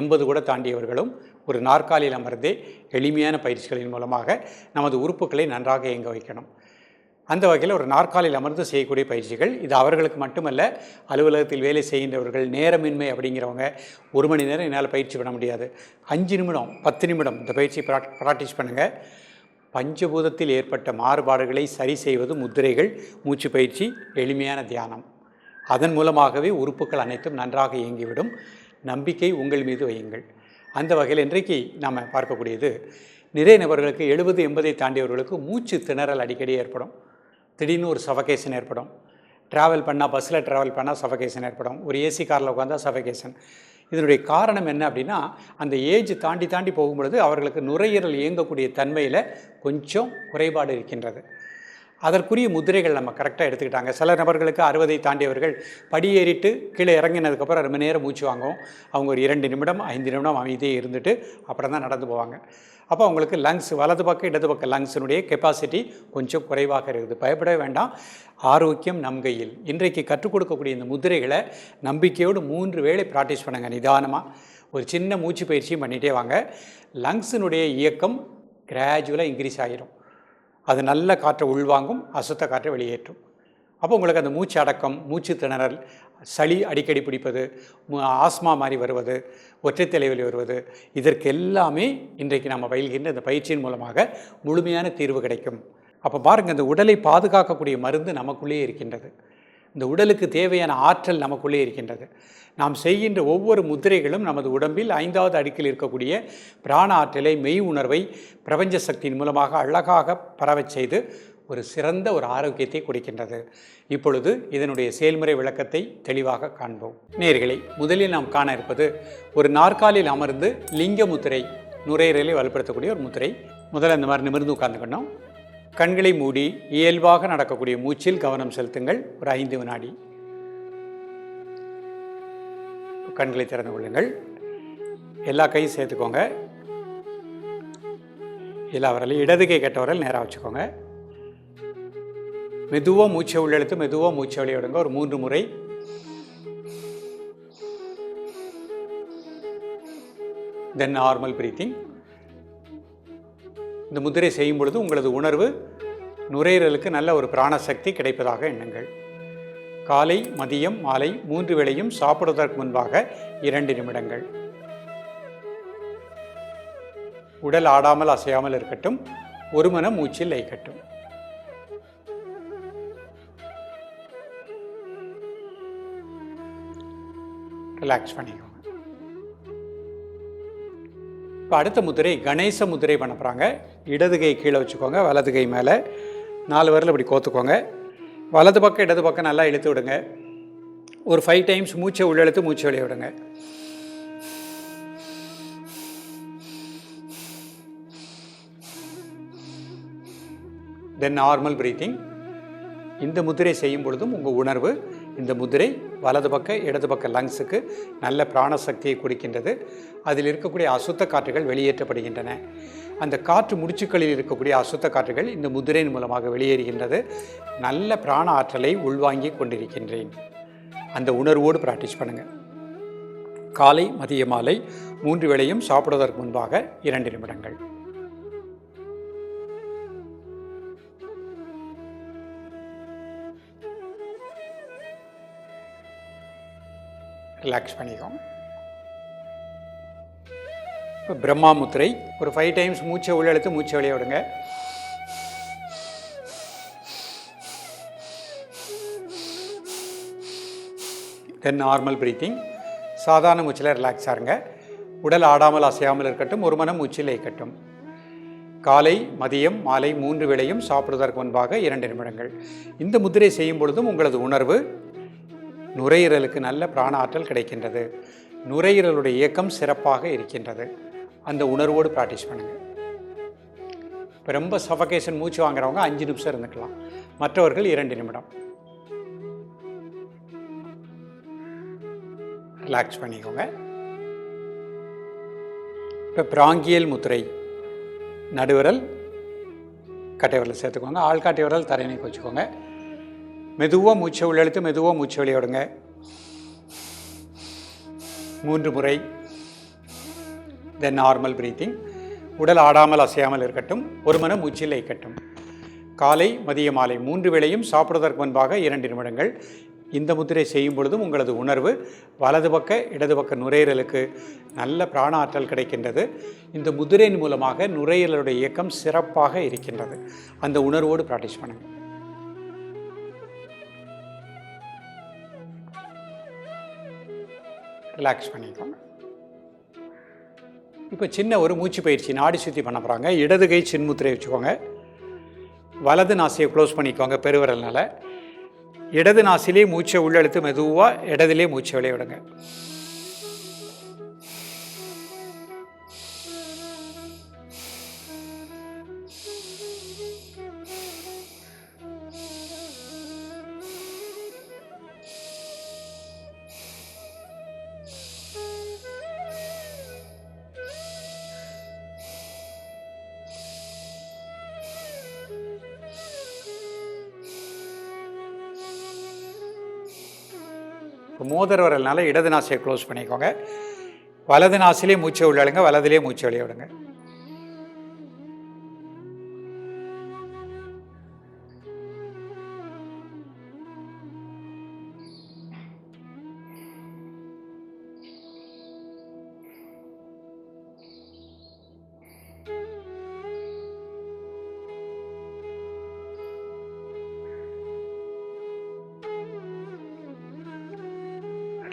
எண்பது கூட தாண்டியவர்களும் ஒரு நாற்காலியில் அமர்ந்தே எளிமையான பயிற்சிகளின் மூலமாக நமது உறுப்புகளை நன்றாக இயங்க வைக்கணும். அந்த வகையில் ஒரு நாற்காலியில் அமர்ந்து செய்யக்கூடிய பயிற்சிகள் இது அவர்களுக்கு மட்டுமல்ல அலுவலகத்தில் வேலை செய்கின்றவர்கள் நேரமின்மை அப்படிங்கிறவங்க ஒரு மணி நேரம் என்னால் பயிற்சி பண்ண முடியாது. அஞ்சு நிமிடம் பத்து நிமிடம் இந்த பயிற்சி ப்ராக் ப்ராக்டிஸ் பண்ணுங்கள் பஞ்சபூதத்தில் ஏற்பட்ட மாறுபாடுகளை சரி செய்வது முத்திரைகள் மூச்சு பயிற்சி எளிமையான தியானம். அதன் மூலமாகவே உறுப்புகள் அனைத்தும் நன்றாக இயங்கிவிடும். நம்பிக்கை உங்கள் மீது வையுங்கள். அந்த வகையில் இன்றைக்கு நாம் பார்க்கக்கூடியது நிறைய நபர்களுக்கு எழுபது எண்பதை தாண்டியவர்களுக்கு மூச்சு திணறல் அடிக்கடி ஏற்படும். திடீர்னு ஒரு சஃபகேஷன் ஏற்படும். ட்ராவல் பண்ணால் பஸ்ஸில் ட்ராவல் பண்ணால் சஃபகேஷன் ஏற்படும். ஒரு ஏசி காரில் உட்காந்தா சஃபகேஷன் இதனுடைய காரணம் என்ன அப்படின்னா அந்த ஏஜ் தாண்டி தாண்டி போகும்பொழுது அவர்களுக்கு நுரையீரல் இயங்கக்கூடிய தன்மையில் கொஞ்சம் குறைபாடு இருக்கின்றது. அதற்குரிய முதிரைகள் நம்ம கரெக்டாக எடுத்துக்கிட்டாங்க. சில நபர்களுக்கு அறுபதை தாண்டியவர்கள் படியேறிட்டு கீழே இறங்கினதுக்கப்புறம் ரொம்ப நேரம் மூச்சு வாங்குவோம் அவங்க ஒரு இரண்டு நிமிடம் ஐந்து நிமிடம் அமைதியே இருந்துட்டு அப்புறம் தான் நடந்து போவாங்க. அப்போ அவங்களுக்கு லங்ஸ் வலது பக்கம் இடது பக்கம் லங்ஸினுடைய கெப்பாசிட்டி கொஞ்சம் குறைவாக இருக்குது. பயப்படவே வேண்டாம். ஆரோக்கியம் நம் கையில். இன்றைக்கு கற்றுக் கொடுக்கக்கூடிய இந்த முதிரைகளை நம்பிக்கையோடு மூன்று வேளை ப்ராக்டிஸ் பண்ணுங்க நிதானமாக ஒரு சின்ன மூச்சு பயிற்சியும் பண்ணிகிட்டே வாங்க. லங்ஸினுடைய இயக்கம் கிராஜுவலாக இன்க்ரீஸ் ஆகிரும். அது நல்ல காற்றை உள்வாங்கும் அசுத்த காற்றை வெளியேற்றும். அப்போ உங்களுக்கு அந்த மூச்சு அடக்கம் மூச்சு திணறல் சளி அடிக்கடி பிடிப்பது ஆஸ்மா மாதிரி வருவது ஒற்றை தலைவலி வருவது இதற்கு எல்லாமே இன்றைக்கு நம்ம பயில்கின்ற இந்த பயிற்சியின் மூலமாக முழுமையான தீர்வு கிடைக்கும். அப்போ பாருங்கள் இந்த உடலை பாதுகாக்கக்கூடிய மருந்து நமக்குள்ளேயே இருக்கின்றது. இந்த உடலுக்கு தேவையான ஆற்றல் நமக்குள்ளே இருக்கின்றது. நாம் செய்கின்ற ஒவ்வொரு முத்திரைகளும் நமது உடம்பில் ஐந்தாவது அடுக்கில் இருக்கக்கூடிய பிராண ஆற்றலை மெய் உணர்வை பிரபஞ்ச சக்தியின் மூலமாக அழகாக பரவச் செய்து ஒரு சிறந்த ஒரு ஆரோக்கியத்தை கொடுக்கின்றது. இப்பொழுது இதனுடைய செயல்முறை விளக்கத்தை தெளிவாக காண்போம். நேர்களை முதலில் நாம் காண இருப்பது ஒரு நாற்காலில் அமர்ந்து லிங்க முத்திரை நுரையீரலை வலுப்படுத்தக்கூடிய ஒரு முத்திரை. முதல்ல இந்த மாதிரி நிமிர்ந்து உட்கார்ந்துக்கணும். கண்களை மூடி இயல்பாக நடக்கக்கூடிய மூச்சில் கவனம் செலுத்துங்கள். ஒரு ஐந்து வினாடி. கண்களை திறந்து கொள்ளுங்கள். எல்லா கையும் சேர்த்துக்கோங்க. எல்லா வரலையும் இடது கை கெட்ட வரல் நேராக வச்சுக்கோங்க. மெதுவாக மூச்சை உள்ளெழுத்து மெதுவாக மூச்சை வெளியே விடுங்க ஒரு மூன்று முறை. தென் நார்மல் பிரீத்திங் இந்த முதிரை செய்யும் பொழுது உங்களது உணர்வு நுரையீரலுக்கு நல்ல ஒரு பிராணசக்தி கிடைப்பதாக எண்ணுங்கள். காலை மதியம் மாலை மூன்று வேளையும் சாப்பிடுவதற்கு முன்பாக இரண்டு நிமிடங்கள். உடல் ஆடாமல் அசையாமல் இருக்கட்டும் ஒரு மனம் மூச்சில் ஐக்கட்டும் ரிலாக்ஸ் பண்ணிக்கோங்க. இப்போ அடுத்த முதிரை கணேச முதிரை பண்ண போகிறாங்க இடது கை கீழே வச்சுக்கோங்க வலது கை மேலே. நாலு வரல இப்படி கோத்துக்கோங்க. வலது பக்கம் இடது பக்கம் நல்லா இழுத்து விடுங்க. ஒரு ஃபைவ் டைம்ஸ் மூச்சை உள்ளெழுத்து மூச்சை வெளியே விடுங்க. தென் நார்மல் ப்ரீத்திங் இந்த முதிரை செய்யும் பொழுதும் உங்கள் உணர்வு இந்த முதிரை வலது பக்க இடது பக்க லங்ஸுக்கு நல்ல பிராணசக்தியை கொடுக்கின்றது. அதில் இருக்கக்கூடிய அசுத்த காற்றுகள் வெளியேற்றப்படுகின்றன. அந்த காற்று முடிச்சுக்களில் இருக்கக்கூடிய அசுத்த காற்றுகள் இந்த முதிரையின் மூலமாக வெளியேறுகின்றது. நல்ல பிராண ஆற்றலை உள்வாங்கி கொண்டிருக்கின்றேன். அந்த உணர்வோடு ப்ராக்டிஸ் பண்ணுங்கள் காலை மதிய மாலை மூன்று வேளையும் சாப்பிடுவதற்கு முன்பாக இரண்டு நிமிடங்கள். ரிலாக்ஸ் பண்ணிக்கோங்க. இப்போ பிரம்மா முத்திரை ஒரு ஃபைவ் டைம்ஸ் மூச்சை உள்ளெழுத்து மூச்சை வெளியே விடுங்க. தென் நார்மல் ப்ரீத்திங் சாதாரண மூச்சில் ரிலாக்ஸ் ஆருங்க உடல் ஆடாமல் அசையாமல் இருக்கட்டும் ஒரு மனம் மூச்சில் இயக்கட்டும். காலை மதியம் மாலை மூன்று வேளையும் சாப்பிடுவதற்கு முன்பாக இரண்டு நிமிடங்கள். இந்த முத்திரை செய்யும் பொழுதும் உங்களது உணர்வு நுரையீரலுக்கு நல்ல பிராண ஆற்றல் கிடைக்கின்றது. நுரையீரலுடைய இயக்கம் சிறப்பாக இருக்கின்றது. அந்த உணர்வோடு ப்ராக்டிஸ் பண்ணுங்கள் இப்போ ரொம்ப சஃபகேஷன் மூச்சு வாங்குறவங்க அஞ்சு நிமிஷம் இருந்துக்கலாம். மற்றவர்கள் இரண்டு நிமிடம். ரிலாக்ஸ் பண்ணிக்கோங்க. இப்போ பிராங்கியல் முத்திரை நடுவிரல் கட்டை விரல் சேர்த்துக்கோங்க ஆள்காட்டை விரல் தரையினைக்கு வச்சுக்கோங்க மெதுவாக மூச்சை உள்ளெழுத்து மெதுவாக மூச்சை வெளியே மூன்று முறை தென் நார்மல் பிரீத்திங் உடல் ஆடாமல் அசையாமல் இருக்கட்டும். ஒரு மனம் மூச்சில் இருக்கட்டும் காலை மதிய மாலை மூன்று வேளையும் சாப்பிடுவதற்கு முன்பாக இரண்டு நிமிடங்கள். இந்த முத்திரை செய்யும் பொழுதும் உங்களது உணர்வு வலது பக்க இடது பக்க நுரையீரலுக்கு நல்ல பிராண ஆற்றல் கிடைக்கின்றது. இந்த முதிரையின் மூலமாக நுரையீரலுடைய இயக்கம் சிறப்பாக இருக்கின்றது. அந்த உணர்வோடு ப்ராக்டிஸ் பண்ணுங்கள் ரிலாக்ஸ் பண்ணிக்கோங்க. இப்போ சின்ன ஒரு மூச்சு பயிற்சி நாடி சுற்றி பண்ண போகிறாங்க இடது கை சின்முத்திரை வச்சுக்கோங்க. வலது நாசியை க்ளோஸ் பண்ணிக்கோங்க பெருவிரல்னால. இடது நாசிலே மூச்சை உள்ளெழுத்து மெதுவாக இடதுலே மூச்சை வெளியே விடுங்க மோதிர இடது நாசியை க்ளோஸ் பண்ணிக்கோங்க. வலது நாசிலே மூச்சை உள்ளழுங்க வலதுலேயே மூச்சை வெளியே விடுங்க.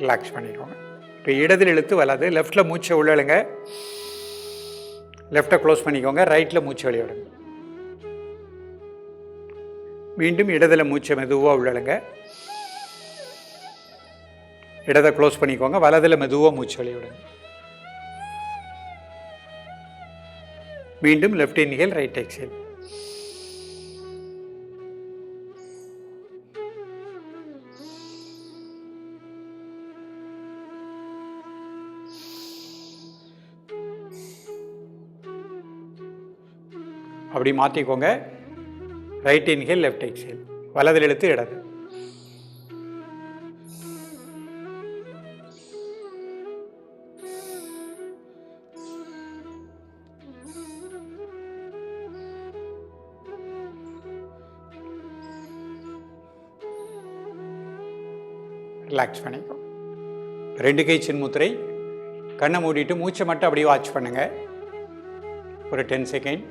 ரிலாக்ஸ் பண்ணிக்கோங்க. இப்போ இடதில் இழுத்து வராது லெஃப்ட்டில் மூச்சை உள்ளழுங்க லெஃப்டை க்ளோஸ் பண்ணிக்கோங்க ரைட்டில் மூச்சை வெளியிடுங்க மீண்டும் இடதில் மூச்சை மெதுவாக உள்ளழுங்க இடத்தை க்ளோஸ் பண்ணிக்கோங்க வலதில் மெதுவாக மூச்சு வெளியிடுங்க மீண்டும் லெஃப்ட் இன்ஹேல் ரைட் எக்ஸேல் அப்படி மாற்றிக்கோங்க. ரைட் இன்ஹேல் லெஃப்ட் எக்ஸேல் வலதில் எழுத்து இடது. ரிலாக்ஸ் பண்ணிக்கோ. ரெண்டு கை சின்முத்திரை கண்ணை மூடிட்டு மூச்சை மட்டும் அப்படியே வாட்ச் பண்ணுங்க. ஒரு டென் செகண்ட்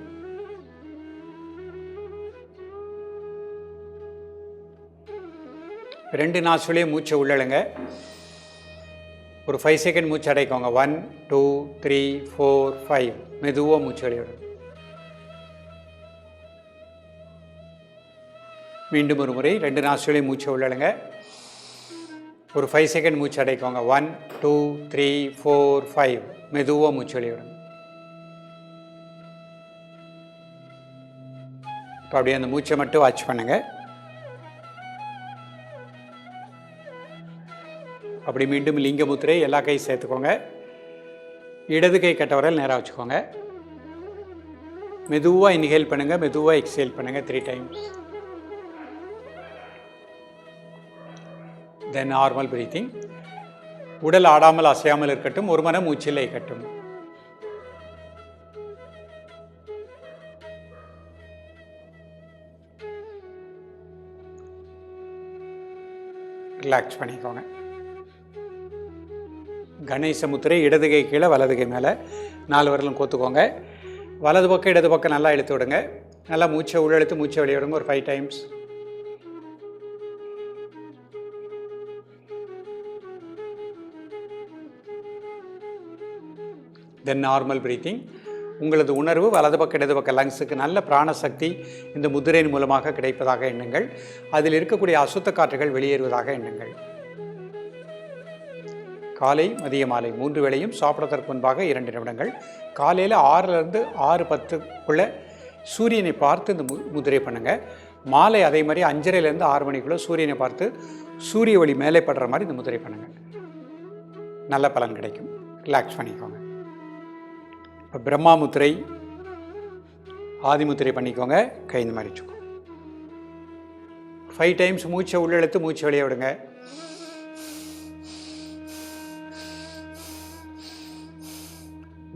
ரெண்டு நாசுலேயும் மூச்சை உள்ளழுங்க. ஒரு ஃபைவ் செகண்ட் மூச்சு அடைக்கோங்க. One two three four five மெதுவாக மூச்சு வெளியிடும் மீண்டும் ஒரு முறை ரெண்டு நாசுலேயும் மூச்சை உள்ளழுங்க. ஒரு ஃபைவ் செகண்ட் மூச்சு அடைக்கோங்க. One two three four five மெதுவாக மூச்சு வெளியிடும் இப்போ அப்படியே அந்த மூச்சை மட்டும் வாட்ச் பண்ணுங்கள் அப்படி மீண்டும் லிங்கமுத்திரை எல்லா கையும் சேர்த்துக்கோங்க. இடது கை கட்டவரல் நேராக வச்சுக்கோங்க. மெதுவாக இன்ஹேல் பண்ணுங்கள் மெதுவாக எக்ஸேல் பண்ணுங்கள் three times then normal breathing உடல் ஆடாமல் அசையாமல் இருக்கட்டும் ஒரு மனம் மூச்சில் இருக்கட்டும். ரிலாக்ஸ் பண்ணிக்கோங்க. கணேச முத்திரை கீழே வலதுகை மேலே. நாலு வரலும் கோத்துக்கோங்க. வலது பக்கம் இடது பக்கம் நல்லா இழுத்து விடுங்க. நல்லா மூச்சை உள்ளெழுத்து மூச்சை வெளியே விடுங்க ஒரு five times then normal breathing உங்களது உணர்வு வலது பக்கம் இடது பக்க லங்ஸுக்கு நல்ல பிராணசக்தி இந்த முதிரையின் மூலமாக கிடைப்பதாக எண்ணுங்கள். அதில் இருக்கக்கூடிய அசுத்த காற்றுகள் வெளியேறுவதாக எண்ணுங்கள். காலை மதிய மாலை மூன்று வேளையும் சாப்பிடுவதற்கு முன்பாக இரண்டு நிமிடங்கள். காலையில் ஆறுலேருந்து ஆறு பத்துக்குள்ளே சூரியனை பார்த்து இந்த மு முதிரை பண்ணுங்கள் மாலை அதே மாதிரி அஞ்சரைலேருந்து ஆறு மணிக்குள்ளே சூரியனை பார்த்து சூரிய ஒளி மேலே படுற மாதிரி இந்த முதிரை பண்ணுங்கள் நல்ல பலன் கிடைக்கும். ரிலாக்ஸ் பண்ணிக்கோங்க. இப்போ பிரம்மா முத்திரை ஆதிமுத்திரை பண்ணிக்கோங்க. கை இந்த மாதிரி வச்சுக்கோங்க ஃபைவ் டைம்ஸ் மூச்சை உள்ளெழுத்து மூச்சை வெளியே விடுங்க.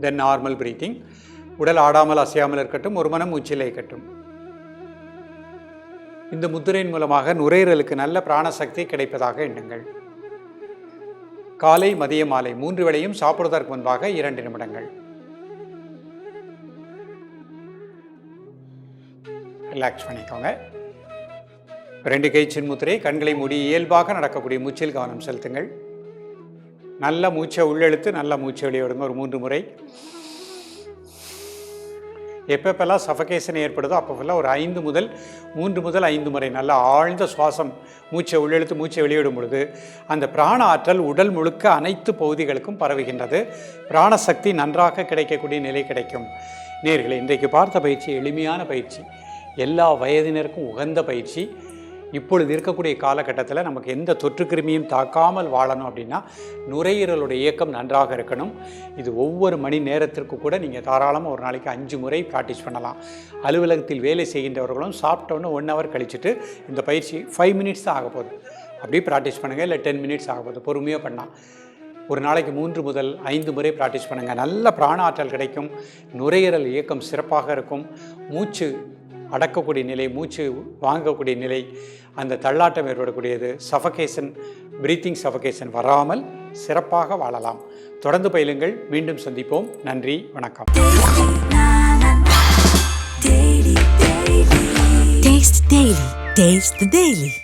தென் நார்மல் பிரீத்திங் உடல் ஆடாமல் அசையாமல் இருக்கட்டும் ஒரு மனம் மூச்சிலே கட்டும் இந்த முத்திரையின் மூலமாக நுரையீரலுக்கு நல்ல பிராணசக்தி கிடைப்பதாக எண்ணுங்கள். காலை மதிய மாலை மூன்று வேளையும் சாப்பிடுவதற்கு முன்பாக இரண்டு நிமிடங்கள். ரிலாக்ஸ் பண்ணிக்கோங்க. ரெண்டு கை சின்முத்திரை கண்களை மூடி இயல்பாக நடக்கக்கூடிய மூச்சில் கவனம் செலுத்துங்கள். நல்ல மூச்சை உள்ளெழுத்து நல்ல மூச்சை வெளியே விடுங்க ஒரு மூன்று முறை. எப்பப்பெல்லாம் சஃபகேஷன் ஏற்படுதோ அப்பப்பெல்லாம் ஒரு ஐந்து முதல் மூன்று முதல் ஐந்து முறை நல்ல ஆழ்ந்த சுவாசம் மூச்சை உள்ளெழுத்து மூச்சை வெளியிடும் பொழுது அந்த பிராண ஆற்றல் உடல் முழுக்க அனைத்து பகுதிகளுக்கும் பரவுகின்றது. பிராணசக்தி நன்றாக கிடைக்கக்கூடிய நிலை கிடைக்கும். நேர்களை இன்றைக்கு பார்த்த பயிற்சி எளிமையான பயிற்சி. எல்லா வயதினருக்கும் உகந்த பயிற்சி. இப்பொழுது இருக்கக்கூடிய காலகட்டத்தில் நமக்கு எந்த தொற்றுக்கிருமியும் தாக்காமல் வாழணும் அப்படின்னா நுரையீரலுடைய இயக்கம் நன்றாக இருக்கணும். இது ஒவ்வொரு மணி நேரத்திற்கு கூட நீங்கள் தாராளமாக ஒரு நாளைக்கு அஞ்சு முறை ப்ராக்டிஸ் பண்ணலாம். அலுவலகத்தில் வேலை செய்கின்றவர்களும் சாப்பிட்டோன்னு ஒன் ஹவர் கழிச்சுட்டு இந்த பயிற்சி ஃபைவ் மினிட்ஸ் தான் ஆக போகுது. அப்படியே ப்ராக்டிஸ் பண்ணுங்கள் இல்லை டென் மினிட்ஸ் ஆக போகுது. பொறுமையாக பண்ணலாம். ஒரு நாளைக்கு மூன்று முதல் ஐந்து முறை ப்ராக்டிஸ் பண்ணுங்கள் நல்ல பிராண ஆற்றல் கிடைக்கும். நுரையீரல் இயக்கம் சிறப்பாக இருக்கும். மூச்சு அடக்கக்கூடிய நிலை மூச்சு வாங்கக்கூடிய நிலை அந்த தள்ளாட்டம் ஏற்படக்கூடியது சஃபகேஷன் பிரீத்திங் சஃபகேஷன் வராமல் சிறப்பாக வாழலாம். தொடர்ந்து பயிலுங்கள். மீண்டும் சந்திப்போம். நன்றி. வணக்கம். Taste the Daily.